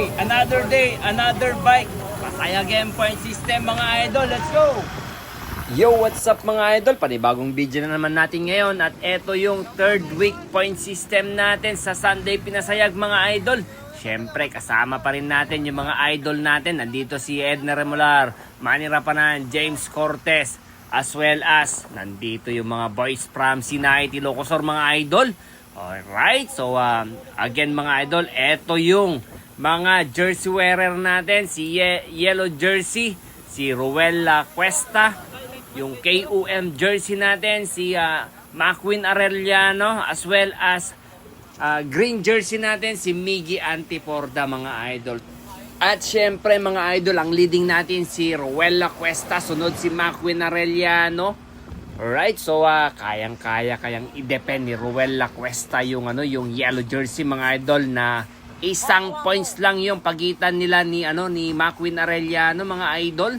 day, another day, another bike. Pasaya game point system mga idol. Let's go! Yo, what's up mga idol? Panibagong video na naman natin ngayon at ito yung third week point system natin sa Sunday Pinasayag mga idol. Siyempre, kasama pa rin natin yung mga idol natin. Nandito si Edna Remolar, Manny Rapanan, James Cortez, as well as nandito yung mga boys from Sinai, Ilocosor mga idol. Alright, so um, again mga idol, ito yung mga jersey wearer natin. Si Ye- Yellow Jersey, si Ruela Cuesta, yung KUM jersey natin, si uh, Macwin Arellano, as well as uh, green jersey natin, si Miggy Antiporda mga idol. At syempre mga idol, ang leading natin si Ruela Cuesta, sunod si Macwin Arellano. Alright, so uh, kayang-kaya kayang i-depend ni Ruel Cuesta yung ano yung yellow jersey mga idol na isang points lang yung pagitan nila ni ano ni Macwin Arellano mga idol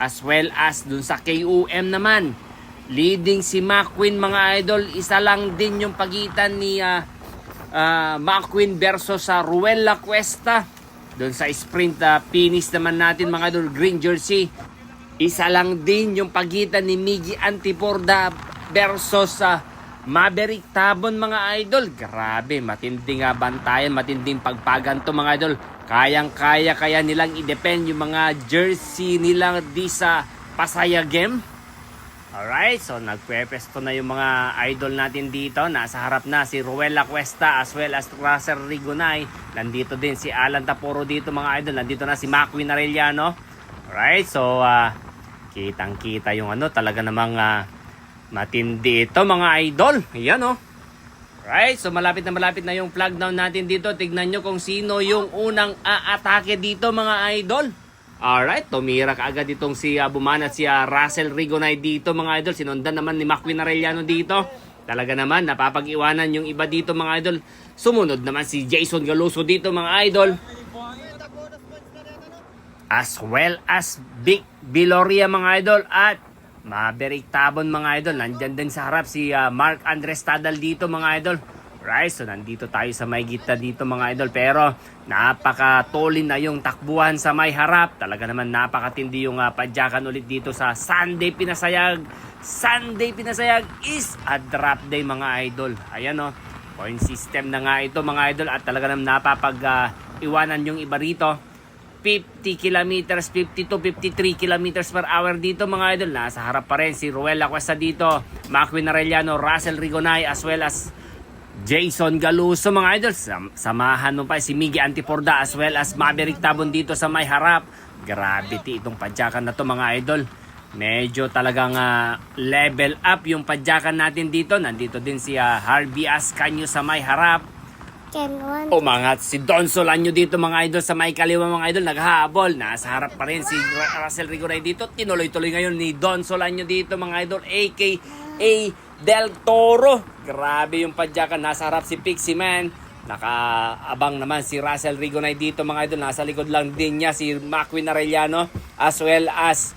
as well as dun sa KUM naman. Leading si Macwin mga idol, isa lang din yung pagitan ni uh, uh, Macwin versus sa Ruel Cuesta. Doon sa sprint uh, finish naman natin mga idol green jersey isa lang din yung pagitan ni Miggy Antiporda versus sa Maverick Tabon mga idol. Grabe, matinding nga bantayan, matinding pagpagan to mga idol. Kayang-kaya kaya nilang i-depend yung mga jersey nilang di sa Pasaya Game. Alright, so nagpepesto na yung mga idol natin dito. Nasa harap na si Ruela Cuesta as well as Russell Rigonay. Nandito din si Alan Taporo dito mga idol. Nandito na si Macwin Arellano. Alright, so uh, kitang kita yung ano talaga namang uh, matindi ito mga idol. Ayan oh. Right, so malapit na malapit na yung flag down natin dito. Tignan nyo kung sino yung unang aatake dito mga idol. Alright, tumira kaagad itong si uh, Buman at si uh, Russell Rigonay dito mga idol. Sinundan naman ni Macwin Arellano dito. Talaga naman, napapag-iwanan yung iba dito mga idol. Sumunod naman si Jason Galuso dito mga idol. As well as Big Biloria mga idol at Maverick Tabon mga idol. Nandyan din sa harap si uh, Mark Andres Tadal dito mga idol. Right, so nandito tayo sa may gitna dito mga idol. Pero napakatolin na yung takbuhan sa may harap. Talaga naman napakatindi yung uh, padyakan ulit dito sa Sunday Pinasayag. Sunday Pinasayag is a drop day mga idol. Ayan o. Oh, point system na nga ito mga idol. At talaga naman napapag uh, iwanan yung iba rito. 50 kilometers, 50 to 53 kilometers per hour dito mga idol. Nasa harap pa rin si Ruel Cuesta dito, Macwin Arellano, Russell Rigonay as well as Jason Galuso mga idol. Sam- samahan mo pa si Miggy Antiporda as well as Maverick Tabon dito sa may harap. Gravity itong padyakan na to mga idol. Medyo talagang uh, level up yung padyakan natin dito. Nandito din si uh, Harvey Ascanio sa may harap. Ken one. Umangat si Don Solanyo dito mga idol sa may kaliwa mga idol naghahabol. Nasa harap pa rin si Russell Rigoray dito. Tinuloy-tuloy ngayon ni Don Solanyo dito mga idol aka Del Toro. Grabe yung padyakan. Nasa harap si Pixie Man. Nakaabang naman si Russell Rigonay dito mga idol. Nasa likod lang din niya si Macwin Arellano as well as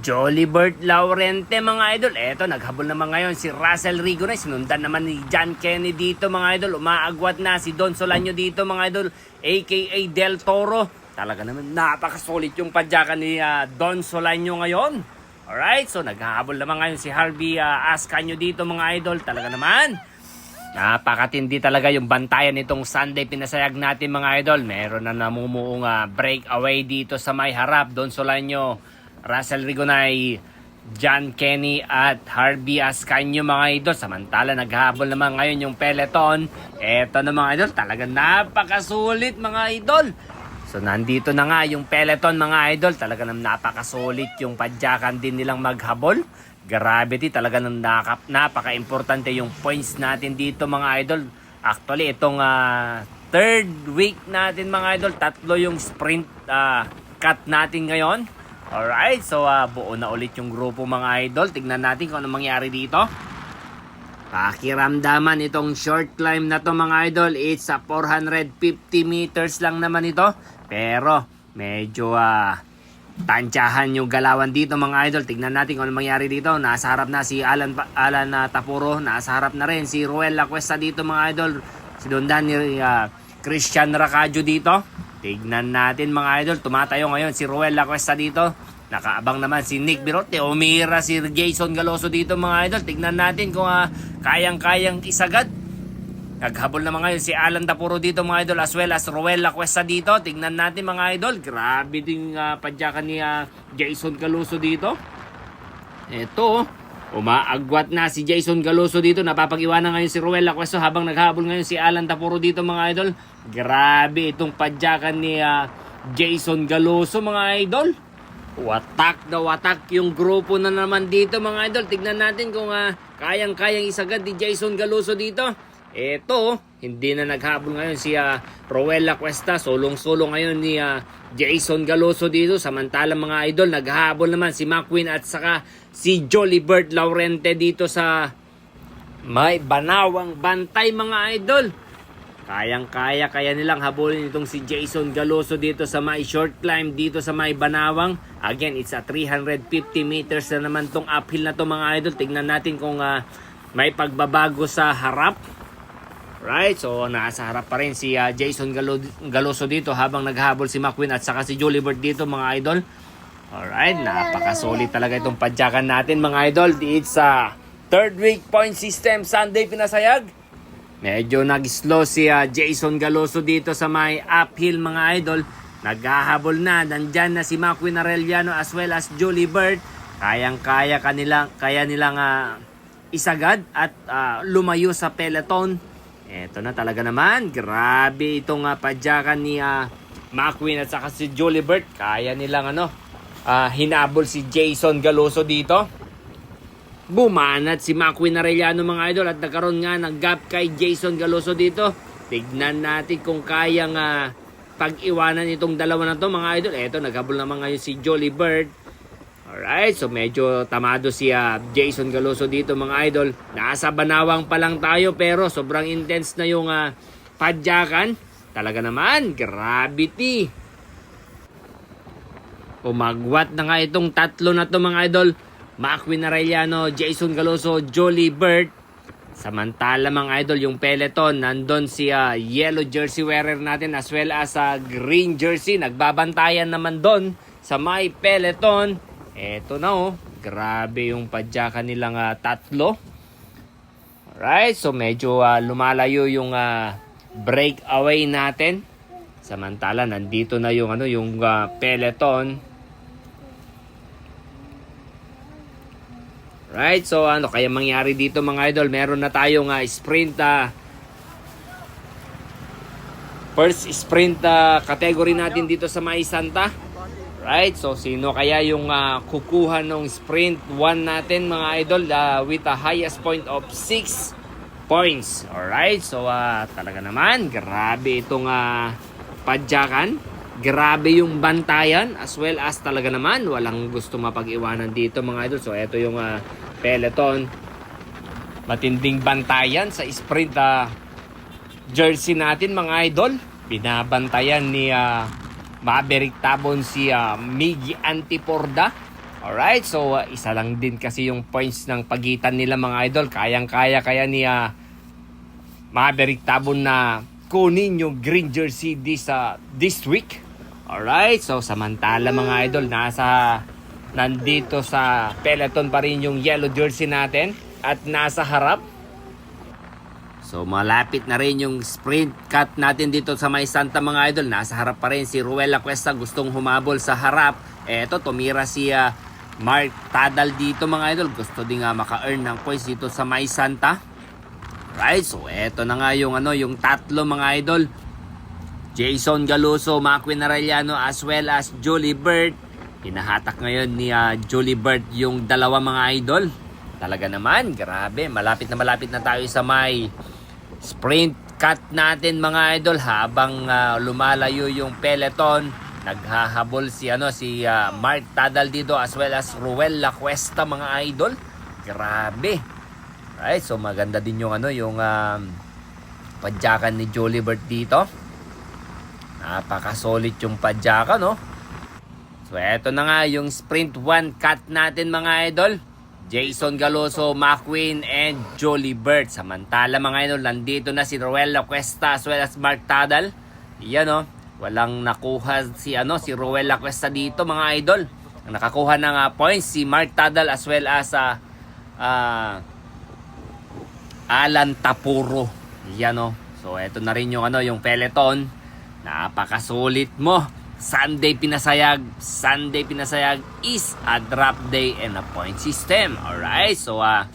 Jollibert Laurente mga idol. Eto, naghabol naman ngayon si Russell Rigonay. Sinundan naman ni John Kenny dito mga idol. Umaagwat na si Don Solanyo dito mga idol. AKA Del Toro. Talaga naman napakasulit yung padyakan ni ah, Don Solanyo ngayon. Alright, so naghahabol naman ngayon si Harvey uh, Ascanio dito mga idol. Talaga naman. Napakatindi talaga yung bantayan nitong Sunday pinasayag natin mga idol. Meron na namumuong uh, breakaway dito sa may harap. Don Solanyo, Russell Rigonay, John Kenny at Harvey Ascanio mga idol. Samantala naghabol naman ngayon yung peloton. Eto na mga idol, talagang napakasulit mga idol. So nandito na nga yung peloton mga idol. Talaga nang napakasulit yung padyakan din nilang maghabol. Gravity talaga nang napaka-importante yung points natin dito mga idol. Actually itong ah, third week natin mga idol, tatlo yung sprint ah, cut natin ngayon. Alright, so ah, buo na ulit yung grupo mga idol. Tignan natin kung ano mangyari dito. Pakiramdaman itong short climb na to mga idol. It's a 450 meters lang naman ito. Pero medyo ah tansyahan yung galawan dito mga idol. Tignan natin kung ano mangyari dito. Nasa harap na si Alan, Alan na Tapuro. Nasa harap na rin si Ruel Lacuesta dito mga idol. Si Dondan ni ah, Christian Racadio dito. Tignan natin mga idol. Tumatayo ngayon si Ruel Lacuesta dito. Nakaabang naman si Nick Birote. Umira si Jason Galoso dito mga idol. Tignan natin kung ah, kayang-kayang isagad. Naghabol naman ngayon si Alan Tapuro dito mga idol as well as Ruel Lacuesta dito. Tignan natin mga idol. Grabe din uh, padyakan ni ah, Jason Galoso dito. Ito, umaagwat na si Jason Galoso dito. Napapag-iwanan ngayon si Ruel Lacuesto habang naghahabol ngayon si Alan Tapuro dito mga idol. Grabe itong padyakan ni ah, Jason Galoso mga idol. Watak na watak yung grupo na naman dito mga idol. Tignan natin kung ah, kayang-kayang isagad ni Jason Galoso dito. Eto, hindi na naghabol ngayon si uh, Rowella Cuesta. Solong-solo ngayon ni ah, Jason Galoso dito. Samantala mga idol, naghabol naman si McQueen at saka si Jolly Bird Laurente dito sa may banawang bantay mga idol. Kayang-kaya kaya nilang habulin itong si Jason Galoso dito sa may short climb dito sa may Banawang. Again, it's a 350 meters na naman tong uphill na to mga idol. Tignan natin kung ah, may pagbabago sa harap. Right, so nasa harap pa rin si ah, Jason Galo- Galoso dito habang naghahabol si McQueen at saka si Julie Bird dito mga idol. Alright, napaka-solid talaga itong padyakan natin mga idol. It's a third week point system Sunday pinasayag. Medyo nag-slow si ah, Jason Galoso dito sa may uphill mga idol. Naghahabol na. Nandyan na si McQueen Arellano as well as Julie Bird. Kayang-kaya kanilang, kaya nilang ah, isagad at ah, lumayo sa peloton. Eto na talaga naman. Grabe itong uh, padyakan ni ah, McQueen at saka si Julie Bird. Kaya nilang ano, ah, hinabol si Jason Galoso dito. Bumanat si McQueen Arellano mga idol at nagkaroon nga ng gap kay Jason Galoso dito. Tignan natin kung kayang ah, pag-iwanan itong dalawa na to mga idol. Eto, naghabol naman ngayon si Jolly Bird. Alright, so medyo tamado si ah, Jason Galoso dito mga idol. Nasa banawang pa lang tayo pero sobrang intense na yung ah, padyakan. Talaga naman, gravity. Umagwat na nga itong tatlo na to mga idol. McQueen Arellano, Jason Galoso, Jolly Bird. Samantala mga idol, yung peloton, nandun si ah, yellow jersey wearer natin as well as sa green jersey. Nagbabantayan naman doon sa may peloton. Eto na oh, grabe yung padyakan nilang ah, tatlo. Alright, so medyo ah, lumalayo yung ah, breakaway natin. Samantala, nandito na yung ano, yung ah, peloton. Right? So ano kaya mangyari dito mga idol? Meron na tayong uh, sprint uh, first sprint uh, category natin dito sa May Santa. Right? So sino kaya yung uh, kukuha ng sprint 1 natin mga idol uh, with a highest point of 6 points. Alright? So uh, talaga naman, grabe itong uh, padyakan. Grabe yung bantayan as well as talaga naman walang gusto mapag-iwanan dito mga idol. So ito yung uh, peloton. Matinding bantayan sa sprint uh, jersey natin mga idol. Binabantayan ni uh, Maverick Tabon si uh, Miggy Antiporda. Alright, so uh, isa lang din kasi yung points ng pagitan nila mga idol. Kayang-kaya kaya ni uh, Maverick Tabon na kunin yung green jersey this, uh, this week. Alright, so samantala mga idol, nasa nandito sa peloton pa rin yung yellow jersey natin at nasa harap. So malapit na rin yung sprint cut natin dito sa may Santa mga idol. Nasa harap pa rin si Ruel Cuesta gustong humabol sa harap. Eto, tumira si uh, Mark Tadal dito mga idol. Gusto din nga maka-earn ng points dito sa may Santa. Right, so eto na nga yung ano, yung tatlo mga idol. Jason Galoso, McQueen Arellano as well as Julie Bird. Hinahatak ngayon ni uh, Julie Bird yung dalawa mga idol. Talaga naman, grabe. Malapit na malapit na tayo sa may sprint cut natin mga idol habang uh, lumalayo yung peloton. Naghahabol si ano si uh, Mark Tadal dito as well as Ruel Lacuesta mga idol. Grabe. Right, so maganda din yung ano yung um, padyakan ni Jolie Bird dito. Napaka-solid yung padyakan, no? So, eto na nga yung sprint 1 cut natin mga idol. Jason Galoso, McQueen, and Jolly Bird. Samantala mga idol, nandito na si Roel Cuesta as well as Mark Tadal. Yan, no? Walang nakuha si ano si Roel Lacuesta dito mga idol. Ang nakakuha ng ah, points si Mark Tadal as well as ah, ah, Alan Tapuro. Yan o. So eto na rin yung ano yung peloton. Napakasulit mo. Sunday pinasayag, Sunday pinasayag is a drop day and a point system. Alright, so ah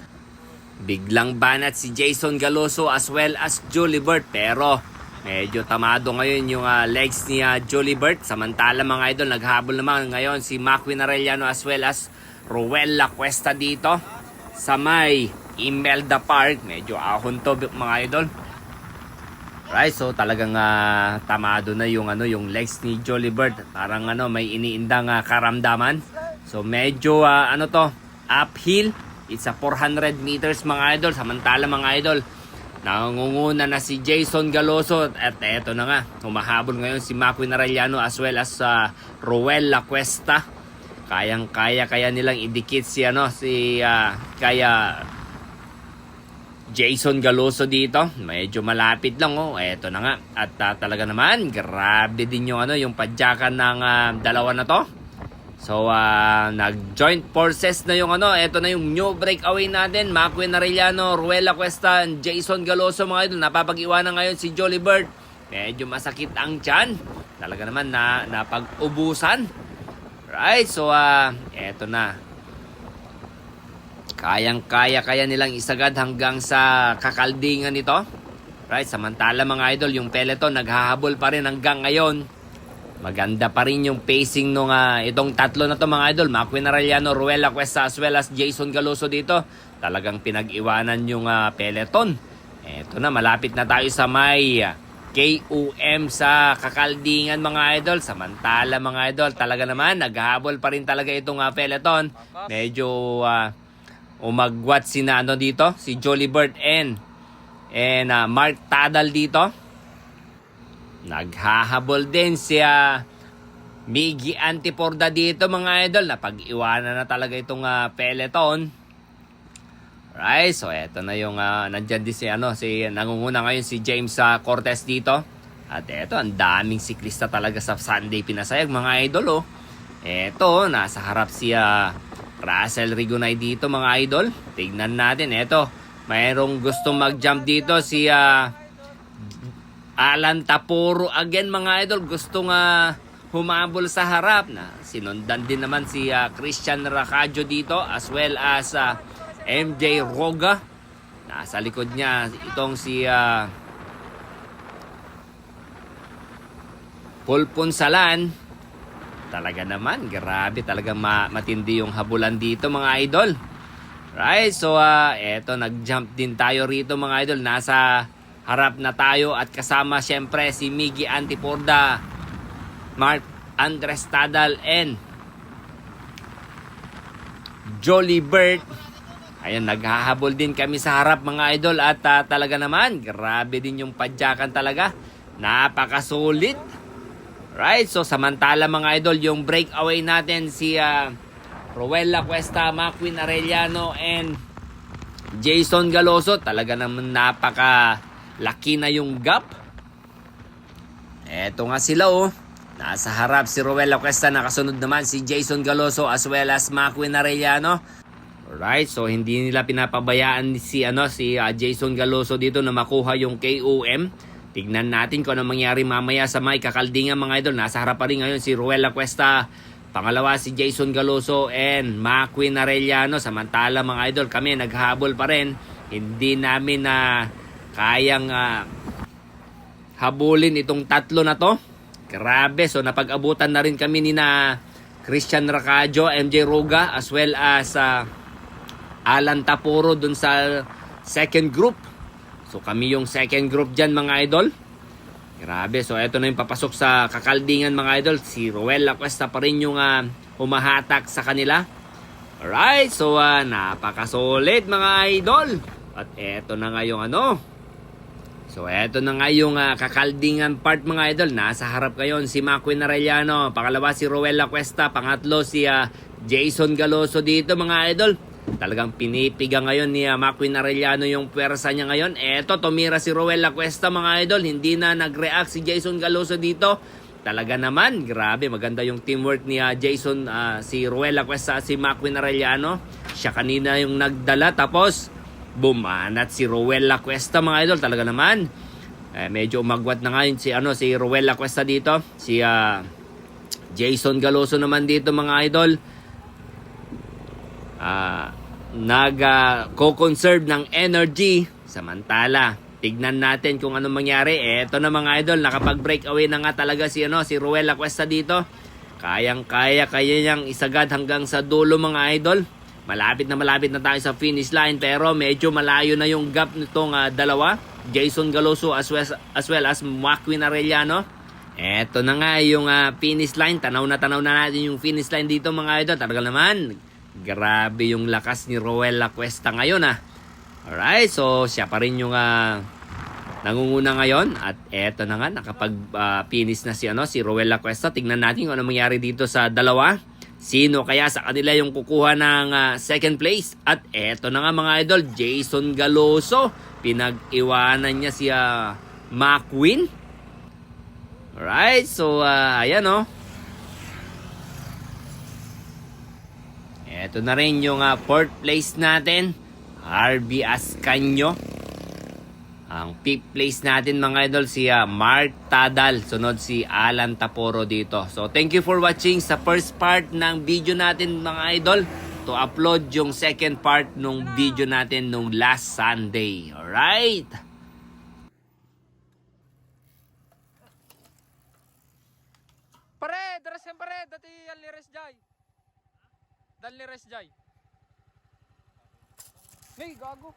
biglang banat si Jason Galoso as well as Jolibert pero medyo tamado ngayon yung ah, legs ni ah, Jolibert samantala mga idol naghabol naman ngayon si Macwin Arellano as well as Ruel Cuesta dito sa may Imelda Park medyo ahon to mga idol Right, so talagang ah, tamado na yung ano yung legs ni Jolibert. Parang ano may iniindang ah, karamdaman. So medyo ah, ano to, uphill. It's a 400 meters mga idol. Samantala mga idol, nangunguna na si Jason Galoso at eto na nga, humahabol ngayon si Macwin Arellano as well as uh, Roel Cuesta. Kayang-kaya kaya nilang idikit si ano si ah, kaya Jason Galoso dito. Medyo malapit lang oh. Eto na nga. At ah, talaga naman, grabe din yung ano, yung padyakan ng ah, dalawa na to. So, ah, nag-joint forces na yung ano, eto na yung new breakaway natin. Macwin Arellano, Ruela Cuesta, and Jason Galoso mga idol. Napapag-iwanan ngayon si Jolly Bird. Medyo masakit ang tiyan. Talaga naman na napag-ubusan. Right, so ah, eto na. Kayang-kaya kaya nilang isagad hanggang sa kakaldingan nito. Right, samantala mga idol, yung peloton naghahabol pa rin hanggang ngayon. Maganda pa rin yung pacing nung ah, itong tatlo na to mga idol. Macwin Arellano, Ruela Cuesta as well as Jason Galoso dito. Talagang pinag-iwanan yung ah, peloton. Eto na, malapit na tayo sa may ah, KUM sa kakaldingan mga idol. Samantala mga idol, talaga naman, naghahabol pa rin talaga itong ah, peloton. Medyo ah, umagwat si na ano dito, si Jolly Bird and, and ah, Mark Tadal dito. Naghahabol din si ah, Miggy Antiporda dito mga idol. Napag-iwanan na talaga itong ah, peloton. Right, so eto na yung ah, nandyan din si ano, si nangunguna ngayon si James ah, Cortez dito. At eto, ang daming siklista talaga sa Sunday pinasayag mga idol oh. Eto, nasa harap si ah, Russell Rigonay dito mga idol. Tignan natin, eto. Mayroong gustong mag-jump dito si ah, Alan Tapuro again mga idol. Gustong ah, humabol sa harap na sinundan din naman si ah, Christian Racadio dito as well as ah, MJ Roga. Nasa likod niya itong si ah, Paul Punsalan. Talaga naman, grabe talaga ma- matindi yung habulan dito mga idol. Right, so ah eto nag-jump din tayo rito mga idol. Nasa harap na tayo at kasama syempre si Miggy Antiporda, Mark Andres Tadal and Jolly Bird. Ayan, naghahabol din kami sa harap mga idol at ah, talaga naman, grabe din yung padyakan talaga. Napakasulit. Right, so samantala mga idol, yung breakaway natin si ah, Rowella Cuesta, Macwin Arellano and Jason Galoso. Talaga naman napaka laki na yung gap. Eto nga sila oh. Nasa harap si Rowella Cuesta, nakasunod naman si Jason Galoso as well as Macwin Arellano. Alright, so hindi nila pinapabayaan si ano si ah, Jason Galoso dito na makuha yung KOM. Tignan natin kung ano mangyari mamaya sa may kakaldingan mga idol. Nasa harap pa rin ngayon si Ruela Cuesta. Pangalawa si Jason Galoso and Macwin Arellano. Samantala mga idol kami naghabol pa rin. Hindi namin na kayang ah, habulin itong tatlo na to. Grabe, so napag-abutan na rin kami ni na Christian Racadio, MJ Roga, as well as ah, Alan Taporo dun sa second group. So kami yung second group dyan mga idol. Grabe, so eto na yung papasok sa kakaldingan mga idol. Si Roel Cuesta pa rin yung ah, humahatak sa kanila. Alright, so ah, napakasolid mga idol. At eto na nga ano. So eto na nga yung ah, kakaldingan part mga idol. Nasa harap ngayon si Macwin Arellano. Pangalawa si Roel Cuesta. Pangatlo si ah, Jason Galoso dito mga idol. Talagang pinipiga ngayon ni uh, Macwin Arellano yung pwersa niya ngayon. Eto, tumira si Roel Cuesta mga idol. Hindi na nag-react si Jason Galoso dito. talaga naman, grabe, maganda yung teamwork ni ah, Jason, ah, si Ruela Cuesta at si Macwin Arellano. Siya kanina yung nagdala, tapos bumanat si Ruela Cuesta mga idol, talaga naman. Eh, medyo umagwat na ngayon si, ano, si Ruela Cuesta dito, si ah, Jason Galoso naman dito mga idol. Ah, nag-co-conserve ng energy. Samantala tignan natin kung anong mangyari. Eto na mga idol nakapag-break away na nga talaga si ano si Ruela Cuesta dito. Kayang kaya niyang isagad hanggang sa dulo mga idol. Malapit na malapit na tayo sa finish line pero medyo malayo na yung gap nitong ah, dalawa. Jason Galoso as well, as well as Joaquin Arellano. Eto na nga yung ah, finish line. Tanaw na tanaw na natin yung finish line dito mga idol. Talaga naman Grabe yung lakas ni Roel Cuesta ngayon ah. Alright, so siya pa rin yung ah, nangunguna ngayon at eto na nga nakapag-finish na si ano si Roel Cuesta. Tingnan natin kung ano mangyari dito sa dalawa. Sino kaya sa kanila yung kukuha ng ah, second place? At eto na nga mga idol, Jason Galoso. Pinag-iwanan niya si ah, McQueen. Alright, so ah, ayan oh. Ito na rin yung ah, fourth place natin. RB Ascanio. Ang fifth place natin mga idol si ah, Mark Tadal. Sunod si Alan Taporo dito. So thank you for watching sa first part ng video natin mga idol. To upload yung second part ng video natin nung last Sunday. Alright? Pare, daras yan pare, dati yan lires jay. दल रेस जाए नहीं गागो।